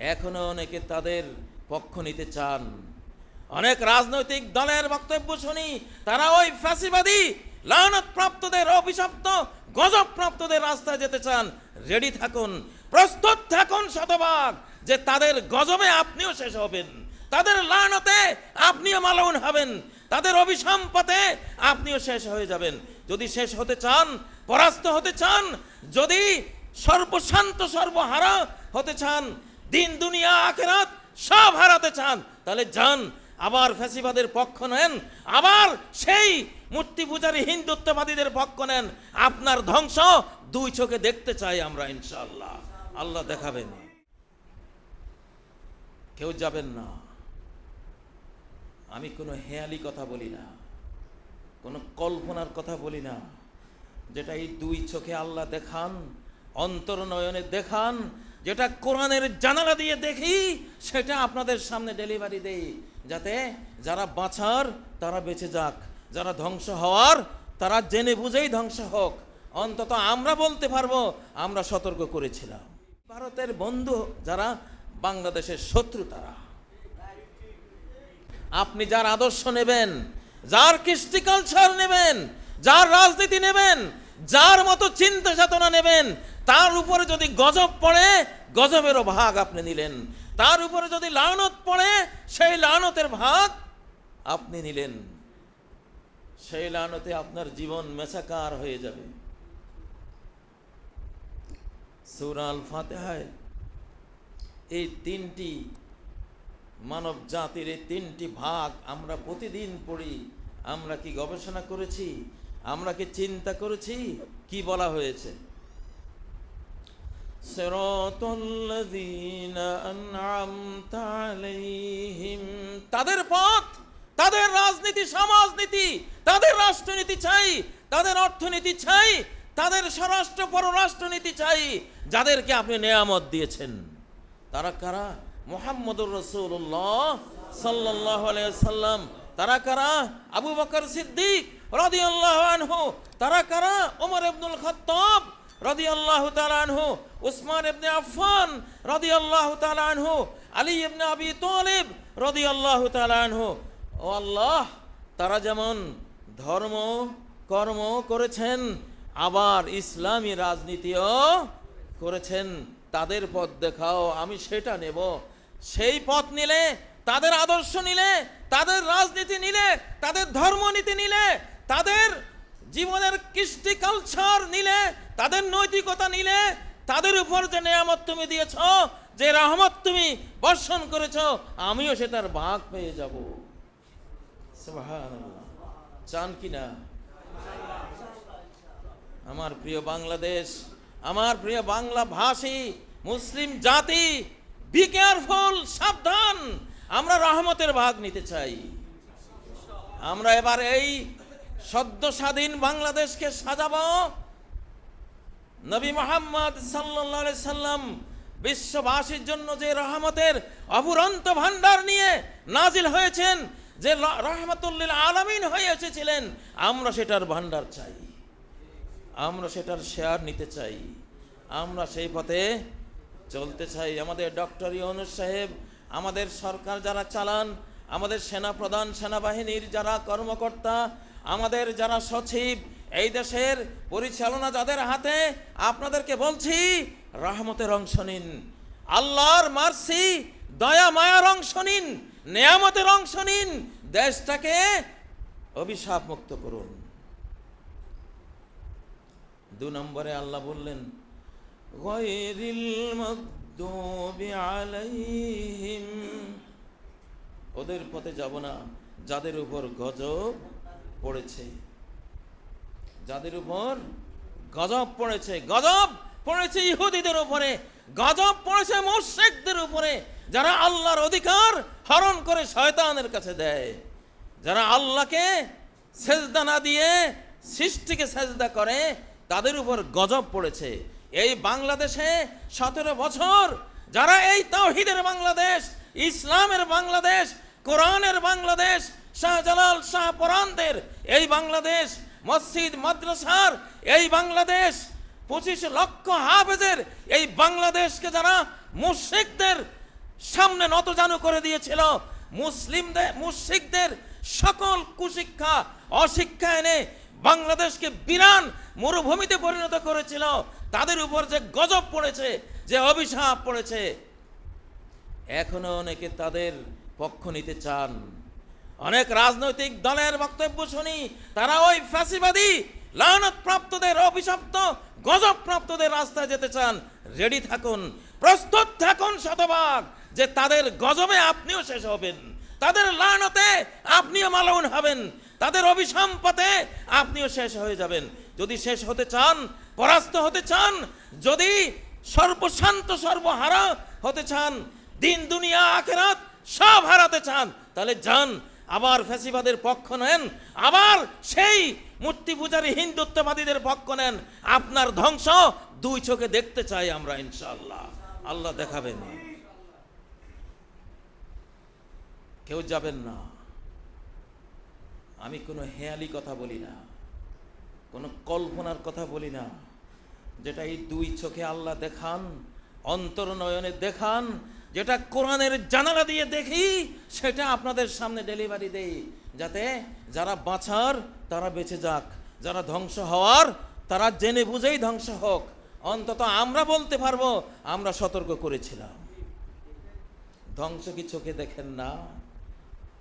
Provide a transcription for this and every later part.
এখনও অনেকে তাদের পক্ষ নিতে চান। অনেক রাজনৈতিক দলের বক্তব্য শুনি, তারা ওই ফাঁসিবাদী লানত প্রাপ্তদের অভিশপ্ত গজব প্রাপ্তদের রাস্তায় যেতে চান। রেডি থাকুন, প্রস্তুত থাকুন শতভাগ, যে তাদের গজবে আপনিও শেষ হবেন। তাদের লানতে আপনিও মালউন হবেন। তাদের অভিসম্পতে আপনিও শেষ হয়ে যাবেন। যদি শেষ হতে চান, পরাস্ত হতে চান, যদি সর্বশান্ত সর্বহারা হতে চান দিন, দুনিয়া, আখেরাত, সব হারাতে চান। তাহলে যান, আবার ফ্যাসিবাদের পক্ষ নেন, আবার সেই মূর্তি পূজারী হিন্দুত্ববাদীদের পক্ষ নেন। আপনার ধ্বংস দুই চোখে দেখতে চাই আমরা ইনশাল্লাহ আল্লাহ দেখাবেন। কেউ যাবেন না। আমি কোনো হেয়ালি কথা বলি না। কোনো কল্পনার কথা বলি না। যেটা এই দুই চোখে আল্লাহ দেখান অন্তর নয়নে দেখান যেটা কোরআনের জানালা দিয়ে দেখি, সেটা আপনাদের সামনে ডেলিভারি দেই। যাতে যারা বাঁচার, তারা বেঁচে যাক। যারা ধ্বংস হওয়ার, তারা জেনে বুঝেই ধ্বংস হোক। অন্তত আমরা বলতে পারব, আমরা সতর্ক করেছিলাম। ভারতের বন্ধু যারা, বাংলাদেশের শত্রু তারা। আপনি যার আদর্শ নেবেন, যার কৃষ্টি কালচার নেবেন, যার রাজনীতি নেবেন যার মতো চিন্তা চেতনা নেবেন, তার উপরে যদি গজব পড়ে, গজবেরও ভাগ আপনি নিলেন। তার উপরে যদি লানত পড়ে, সেই লানতের ভাগ আপনি নিলেন। সেই লানতে আপনার জীবন মেসাকার হয়ে যাবে। সুরাল ফাতেহায় এই তিনটি মানব জাতির এই তিনটি ভাগ আমরা প্রতিদিন পড়ি। আমরা কি গবেষণা করেছি? আমরা কি চিন্তা করেছি, কি বলা হয়েছে? তাদের পথ, তাদের রাজনীতি, সমাজনীতি, তাদের রাষ্ট্রনীতি চাই, তাদের অর্থনীতি চাই, তাদের স্বরাষ্ট্র, পররাষ্ট্রনীতি চাই, যাদেরকে আপনি নেয়ামত দিয়েছেন। তারা কারা? মোহাম্মদুর রসুল্লাহ সাল্লাহ সাল্লাম তারা কারা? আবু বকর সিদ্দিক রাদিয়াল্লাহু আনহু, তারা কারা? ওমর ইবনুল খাত্তাব রাদিয়াল্লাহু তাআলা আনহু, উসমান ইবনে আফফান রাদিয়াল্লাহু তাআলা আনহু, আলী ইবনে আবি তালিব রাদিয়াল্লাহু তাআলা আনহু। ও আল্লাহ, তারা যেমন ধর্ম, কর্ম করেছেন, আবার ইসলামী রাজনীতিও করেছেন, তাদের পথ দেখাও, আমি সেটা নেব। সেই পথ নিলে, তাদের আদর্শ নিলে, তাদের রাজনীতি নিলে, তাদের ধর্মনীতি নিলে তাদের জীবনের কৃষ্টি কালচার নিলে, তাদের নৈতিকতা নিলে, তাদের উপর যে নেয়ামত তুমি দিয়েছ, যে রহমত তুমি বর্ষণ করেছ, আমিও সেটার ভাগ পেয়ে যাব। চান কি না? আমার প্রিয় বাংলাদেশ, আমার প্রিয় বাংলা ভাষী মুসলিম জাতি বি কেয়ারফুল সাবধান। আমরা রহমতের ভাগ নিতে চাই। আমরা এবার এই সদ্য স্বাধীন বাংলাদেশকে সাজাবো। নবী মোহাম্মদ সাল্লাহ সাল্লাম বিশ্ববাসীর জন্য যে রহমতের অফুরন্ত ভান্ডার নিয়ে নাজিল হয়েছেন, যে রহমতুল্লিল আলমিন হয়ে এসেছিলেন, আমরা সেটার ভান্ডার চাই। আমরা সেটার শেয়ার নিতে চাই। আমরা সেই পথে চলতে চাই। আমাদের ডক্টর ইউনুস সাহেব, আমাদের সরকার যারা চালান, আমাদের সেনা প্রধান সেনাবাহিনীর যারা কর্মকর্তা আমাদের যারা সচিব, এই দেশের পরিচালনা যাদের হাতে, আপনাদেরকে বলছি, রহমতের অংশ নিন। আল্লাহর মার্সি, দয়া, মায়ার অংশ নিন, নেয়ামতের অংশ নিন, দেশটাকে অভিশাপ মুক্ত করুন। দু নম্বরে আল্লাহ বললেন ওদের পথে যাব না, যাদের উপর গজব পড়েছে। যাদের উপর গজব পড়েছে গজব পড়েছে ইহুদিদের উপরে, গজব পড়েছে মুশরিকদের উপরে, যারা আল্লাহর অধিকার হরণ করে শয়তানের কাছে দেয়। যারা আল্লাহকে সেজদা না দিয়ে সৃষ্টিকে সেজদা করে, তাদের উপর গজব পড়েছে। এই বাংলাদেশে সতেরো বছর যারা এই তাওহিদের বাংলাদেশ, ইসলামের বাংলাদেশ, কোরআনের বাংলাদেশ শাহজালাল শাহ পরানদের, এই বাংলাদেশ, মসজিদ, মাদ্রাসার, এই বাংলাদেশ, পঁচিশ লক্ষ হাফেজের, এই বাংলাদেশকে যারা মুশরিকদের সামনে নতজানু করে দিয়েছিল, মুসলিমদের, মুশরিকদের সকল কুশিক্ষা, অশিক্ষা এনে বাংলাদেশকে বিরান মরুভূমিতে পরিণত করেছিল, তাদের উপর যে গজব পড়েছে, যে অভিশাপ পড়েছে, এখনও অনেকে তাদের পক্ষ নিতে চান। অনেক রাজনৈতিক দলের বক্তব্য শুনি, তারা ওই ফ্যাসিবাদী লানত প্রাপ্তদের অভিশপ্ত গজব প্রাপ্তদের রাস্তায় যেতে চান। রেডি থাকুন, প্রস্তুত থাকুন শতভাগ, যে তাদের গজবে আপনিও শেষ হবেন। তাদের লানতে আপনিও মালউন হবেন। তাদের অভিসম্পতে আপনিও শেষ হয়ে যাবেন। যদি শেষ হতে চান, পরাস্ত হতে চান, যদি সর্বশান্ত সর্বহারা হতে চান, দিন দুনিয়া আখেরাত সব হারাতে চান, তাহলে যান আবার ফ্যাসিবাদের পক্ষ নেন, আবার সেই মূর্তি পূজারী হিন্দুত্ববাদীদের পক্ষ নেন। আপনার ধ্বংস দুই চোখে দেখতে চাই আমরা ইনশাল্লাহ আল্লাহ দেখাবেন। কেউ যাবেন না। আমি কোনো হেয়ালি কথা বলি না। কোনো কল্পনার কথা বলি না। যেটা এই দুই চোখে আল্লাহ দেখান অন্তর নয়নে দেখান যেটা কোরআনের জানালা দিয়ে দেখি, সেটা আপনাদের সামনে ডেলিভারি দেই। যাতে যারা বাঁচার, তারা বেঁচে যাক। যারা ধ্বংস হওয়ার, তারা জেনে বুঝেই ধ্বংস হোক। অন্তত আমরা বলতে পারব, আমরা সতর্ক করেছিলাম। ধ্বংস কি চোখে দেখেন না?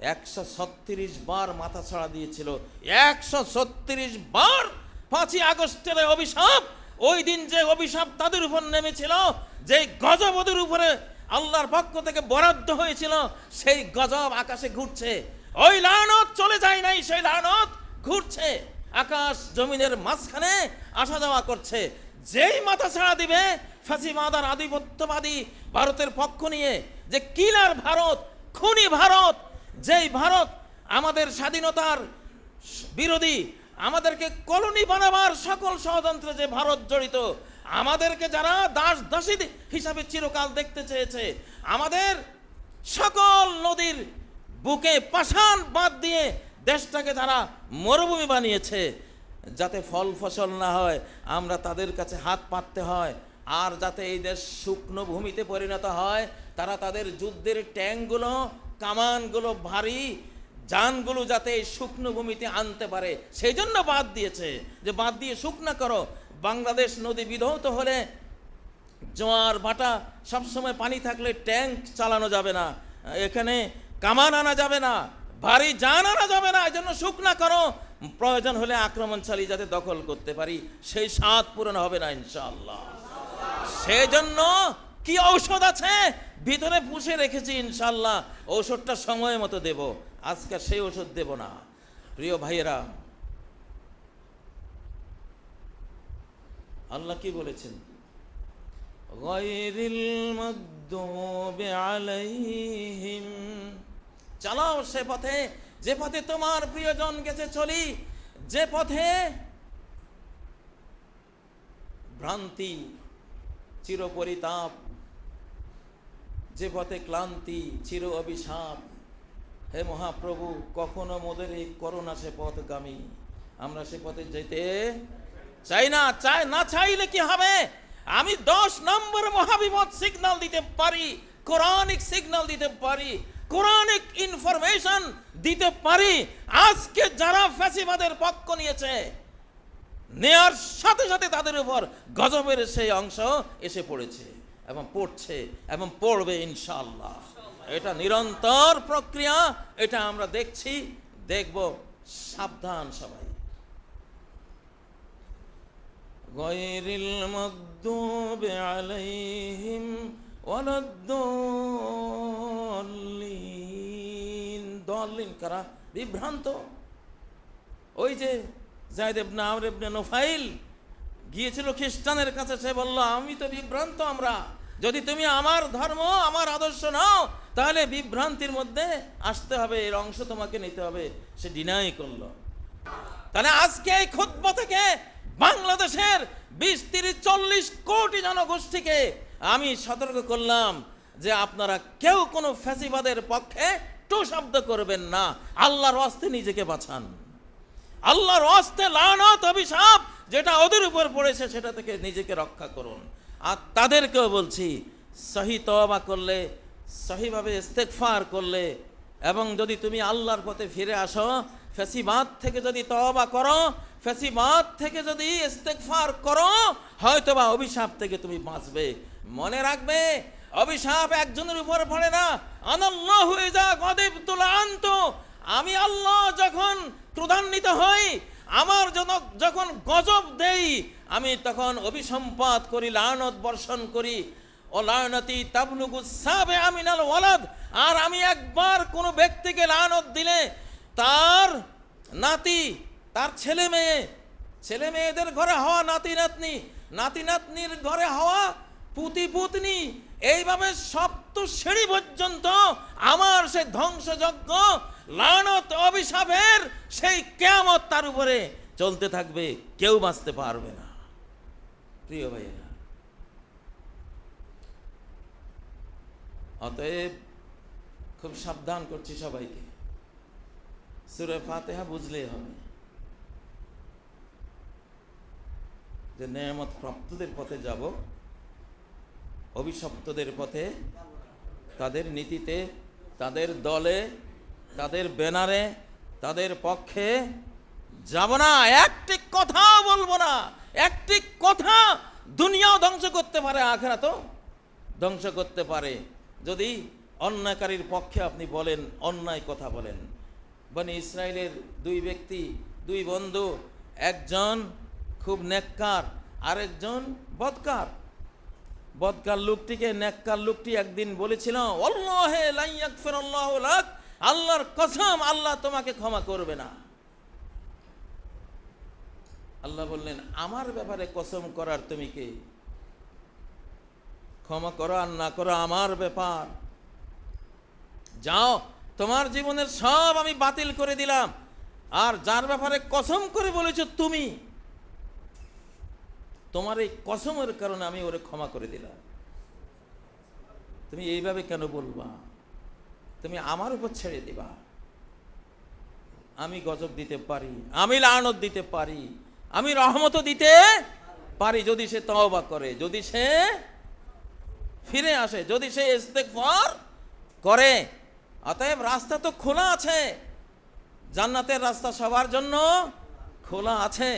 একশো ছত্রিশ বার মাথা ছাড়া দিয়েছিল। একশো ছত্রিশ বার পাঁচই আগস্টের অভিশাপ, ওই দিন যে অভিশাপ তাদের উপর নেমেছিল, যে গজব উপরে আল্লাহর পক্ষ থেকে বরাদ্দ হয়েছিল, সেই গজব আকাশে ঘুরছে। ওই লানত চলে যায় নাই, সেই লানত ঘুরছে। আকাশ জমিনের মাঝখানে আসা যাওয়া করছে। যেই মাথা ছাড়া দিবে ফাঁসিবাদ আর আধিপত্যবাদী ভারতের পক্ষ নিয়ে যে কিলার ভারত, খুনি ভারত, যেই ভারত আমাদের স্বাধীনতার বিরোধী, আমাদেরকে কলোনি বানাবার সকল ষড়যন্ত্রে যে ভারত জড়িত আমাদেরকে যারা দাস দাসী হিসাবে চিরকাল দেখতে চেয়েছে, আমাদের সকল নদীর বুকে পাষাণ বাদ দিয়ে দেশটাকে যারা মরুভূমি বানিয়েছে, যাতে ফল ফসল না হয়, আমরা তাদের কাছে হাত পাততে হয়, আর যাতে এই দেশ শুকনো ভূমিতে পরিণত হয়, তারা তাদের যুদ্ধের ট্যাঙ্কগুলো, কামানগুলো, ভারী যানগুলো যাতে এই শুকনো ভূমিতে আনতে পারে, সেই জন্য বাদ দিয়েছে, যে বাদ দিয়ে শুকনা করো বাংলাদেশ নদী বিধৌত হলে জোয়ার, ভাটা, সবসময় পানি থাকলে ট্যাঙ্ক চালানো যাবে না। এখানে কামান আনা যাবে না, ভারী যান আনা যাবে না এই জন্য শুকনা করো। প্রয়োজন হলে আক্রমণ চালিয়ে যাতে দখল করতে পারি, সেই স্বাদ পূরণ হবে না ইনশাল্লাহ সেই জন্য কি ঔষধ আছে? ভিতরে পুষে রেখেছি ইনশাল্লাহ ঔষধটা সময় মতো দেব। আজকে সেই ওষুধ দেব না। প্রিয় ভাইয়েরা আল্লাহ কি বলেছেন? চালাও সে পথে, যে পথে তোমার প্রিয়জন গেছে চলি, যে পথে ভ্রান্তি, চিরপরিতাপ, যে পথে ক্লান্তি, চির অভিশাপ। হে মহাপ্রভু, কখনো মোদের এই করোনা সে পথগামী। আমরা সে পথে যেতে চাই না চাই, না চাইলে কি হবে? আমি দশ নম্বর মহাবিপদ সিগনাল দিতে পারি, কোরআনিক সিগনাল দিতে পারি, কোরআনিক ইনফরমেশন দিতে পারি। আজকে যারা ফ্যাসিবাদের পক্ষ নিয়েছে, নেয়ার সাথে সাথে তাদের উপর গজবের সেই অংশ এসে পড়েছে এবং পড়ছে এবং পড়বে ইনশাল্লাহ এটা নিরন্তর প্রক্রিয়া, এটা আমরা দেখছি, দেখব, সাবধান সবাই। গয়রিল মগদুবি আলাইহিম ওয়ালাদ্দাল্লিন দল্লিন কারা? বিভ্রান্ত। ওই যে জায়দ ইবনে আমর ইবনে গিয়েছিল খ্রিস্টানের কাছে, সে বলল, আমি তো বিভ্রান্ত আমরা। যদি তুমি আমার ধর্ম, আমার আদর্শ নাও, তাহলে বিভ্রান্তির মধ্যে আসতে হবে, এর অংশ তোমাকে নিতে হবে। সে ডিনাই করল। তাহলে আজকে এই ক্ষুদ্র থেকে বাংলাদেশের বিশ, তিরিশ, চল্লিশ কোটি জনগোষ্ঠীকে আমি সতর্ক করলাম যে আপনারা কেউ কোনো ফ্যাসিবাদের পক্ষে টু শব্দ করবেন না। আল্লাহর অস্তে নিজেকে বাঁচান। আল্লাহর অস্তে লানত, অভিশাপ যেটা ওদের উপর পড়েছে সেটা থেকে নিজেকে রক্ষা করুন। আর তাদেরকেও বলছি, সহি তবা করলে, সহিভাবে ইস্তেকফার করলে এবং যদি তুমি আল্লাহর পথে ফিরে আসো ফেসিবাদ থেকে যদি তওবা করো, ফেসিবাদ থেকে যদি ইস্তেকফার করো, হয়তোবা অভিশাপ থেকে তুমি বাঁচবে। মনে রাখবে, অভিশাপ একজনের উপর পড়ে না। আনাল্লাহ গদেব তোলা আনত। আমি আল্লাহ যখন ক্রোধান্বিত হই, আমার যখন যখন গজব দেই, আমি তখন অভিসম্পাত করি, লানত বর্ষণ করি। ও লায়নতি তাবলুগু সাবে আমিনাল ওয়ালাদ। আর আমি একবার কোনো ব্যক্তিকে লানত দিলে তার নাতি, তার ছেলে মেয়ে। ছেলে মেয়েদের ঘরে হওয়া নাতি নাতনি, নাতি নাতনির ঘরে হওয়া পুতি পুতনি, এইভাবে সপ্ত শ্রেণি পর্যন্ত আমার সেই ধ্বংসযজ্ঞ, লানত অভিশাপের সেই কেয়ামত তার উপরে চলতে থাকবে, কেউ বাঁচতে পারবে না। প্রিয় ভাইয়েরা, অতএব খুব সাবধান করছি সবাইকে। সুরে ফাতেহা বুঝলেই হবে। যে নেয়ামত প্রাপ্তদের পথে যাব, অভিশপ্তদের পথে তাদের নীতিতে, তাদের দলে, তাদের ব্যানারে, তাদের পক্ষে যাব না। একটি কথা বলব না, একটি কথা দুনিয়াও ধ্বংস করতে পারে আখেরা তো ধ্বংস করতে পারে। যদি অন্যায়কারীর পক্ষে আপনি বলেন, অন্যায় কথা বলেন মানে ইসরায়েলের দুই ব্যক্তি, দুই বন্ধু, একজন খুব নেককার, আরেকজন বদকার। বদকার লোকটিকে, নেককার লোকটি একদিন বলেছিল অল্লাহে আল্লাহ লাক, আল্লাহর কসম আল্লাহ তোমাকে ক্ষমা করবে না। আল্লাহ বললেন, আমার ব্যাপারে কসম করার তুমি কে? ক্ষমা করো আর না করো আমার ব্যাপার। যাও তোমার জীবনের সব আমি বাতিল করে দিলাম। আর যার ব্যাপারে কসম করে বলেছ তুমি, তোমার এই কসমের কারণে আমি ওরে ক্ষমা করে দিলাম। তুমি এইভাবে কেন বলবা? তুমি আমার উপর ছেড়ে দিবা। আমি গজব দিতে পারি, আমি লানত দিতে পারি, আমি রহমতও দিতে পারি যদি সে তওবা করে, যদি সে ফিরে আসে, যদি সে ইস্তেগফার করে। অতএব রাস্তা তো খোলা আছে। জান্নাতের রাস্তা সবার জন্য খোলা আছে।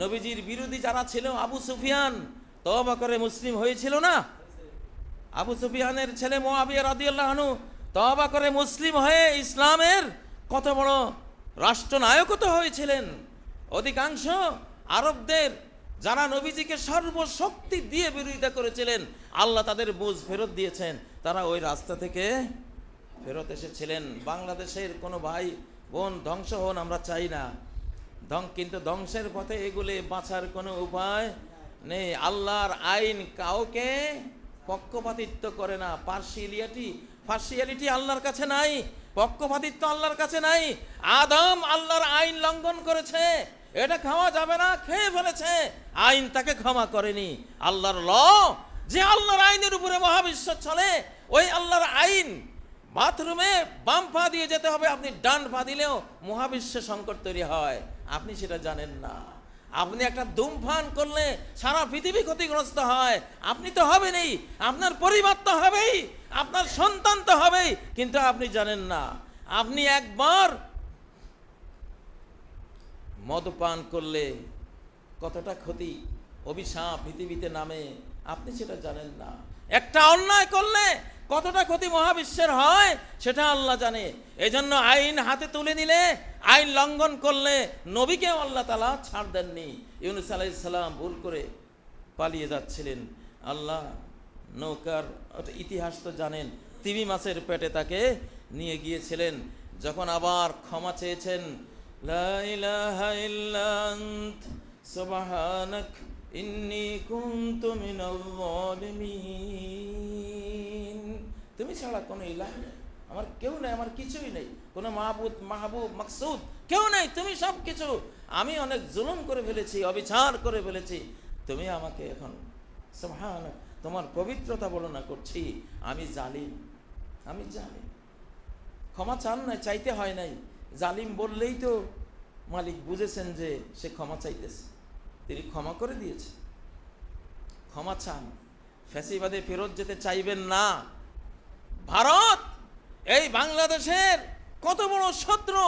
নবীজির বিরোধী যারা ছিল, আবু সুফিয়ান, তওবা করে মুসলিম হয়েছিল না? আবু সুফিয়ানের ছেলে মোয়াবিয়া তওবা করে মুসলিম হয়ে ইসলামের কত বড় রাষ্ট্রনায়কও তো হয়েছিলেন। অধিকাংশ আরবদের যারা নবীজিকে সর্বশক্তি দিয়ে বিরোধিতা করেছিলেন, আল্লাহ তাদের বুঝ ফেরত দিয়েছেন। তারা ওই রাস্তা থেকে ফেরত এসেছিলেন। বাংলাদেশের কোনো ভাই বোন ধ্বংস হন আমরা চাই না। কিন্তু ধ্বংসের পথে এগুলি বাঁচার কোনো উপায় নেই। আল্লাহর আইন কাউকে পক্ষপাতিত্ব করে না। পার্সিয়ালিটি পার্সিয়ালিটি আল্লাহর কাছে নাই, পক্ষপাতিত্ব আল্লাহর কাছে নাই। আদম আল্লাহর আইন লঙ্ঘন করেছে, এটা খাওয়া যাবে না, খেয়ে ফেলেছে। আইন তাকে ক্ষমা করেনি। আল্লাহর ল, যে আল্লাহর আইনের উপরে মহাবিশ্ব চলে, ওই আল্লাহর আইন বাথরুমে বাম পা দিয়ে যেতে হবে, আপনি ডান পা দিলেও মহাবিশ্বে সংকট তৈরি হয়। আপনি সেটা জানেন না। আপনি একটা ধূমপান করলে সারা পৃথিবী ক্ষতিগ্রস্ত হয়। আপনি তো হবেনই, আপনার পরিবার তো হবেই, আপনার সন্তান তো হবেই, কিন্তু আপনি জানেন না। আপনি একবার মদপান করলে কতটা ক্ষতি অভিশাপ পৃথিবীতে নামে, আপনি সেটা জানেন না। একটা অন্যায় করলে কতটা ক্ষতি মহাবিশ্বের হয় সেটা আল্লাহ জানে। এজন্য আইন হাতে তুলে নিলে, আইন লঙ্ঘন করলে নবীকেও আল্লাহ তালা ছাড় দেননি। ইউনুস আলাইসাল্লাম ভুল করে পালিয়ে যাচ্ছিলেন। আল্লাহ নৌকার ইতিহাস তো জানেন, তিমি মাছের পেটে তাকে নিয়ে গিয়েছিলেন। যখন আবার ক্ষমা চেয়েছেন ইন্নী মিনাল জালিমিন তুমি ছাড়া কোনো ইলাহ নেই। আমার কেউ নেই, আমার কিছুই নেই। কোনো মাহবুদ, মাহবুব, মাকসুদ কেউ নেই, তুমি সব কিছু আমি অনেক জুলুম করে ফেলেছি, অবিচার করে ফেলেছি। তুমি আমাকে এখন সুবহানাক তোমার পবিত্রতা বর্ণনা করছি। আমি জালিম আমি জালিম। ক্ষমা চান নাই, চাইতে হয় নাই। জালিম বললেই তো মালিক বুঝেছেন যে সে ক্ষমা চাইতেছে। তিনি ক্ষমা করে দিয়েছে ক্ষমা চান। ফ্যাসিবাদে ফেরত যেতে চাইবেন না। ভারত, এই বাংলাদেশের কত বড় শত্রু?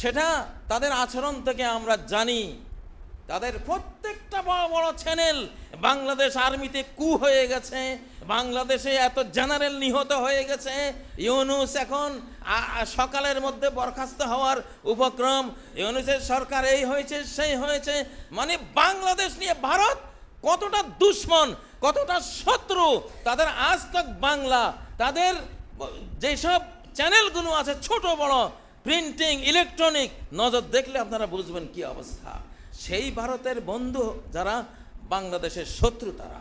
সেটা তাদের আচরণ থেকে আমরা জানি। তাদের প্রত্যেকটা বড় বড় চ্যানেল বাংলাদেশ আর্মিতে কু হয়ে গেছে। বাংলাদেশে এত জেনারেল নিহত হয়ে গেছে। ইউনুস এখন সকালের মধ্যে বরখাস্ত হওয়ার উপক্রম। ইউনুসের সরকার এই হয়েছে, সেই হয়েছে। মানে বাংলাদেশ নিয়ে ভারত কতটা দুশ্মন, কতটা শত্রু, তাদের আজ বাংলা তাদের যেসব চ্যানেলগুলো আছে, ছোট, বড়, প্রিন্টিং, ইলেকট্রনিক, নজর দেখলে আপনারা বুঝবেন কি অবস্থা। সেই ভারতের বন্ধু যারা, বাংলাদেশের শত্রু তারা।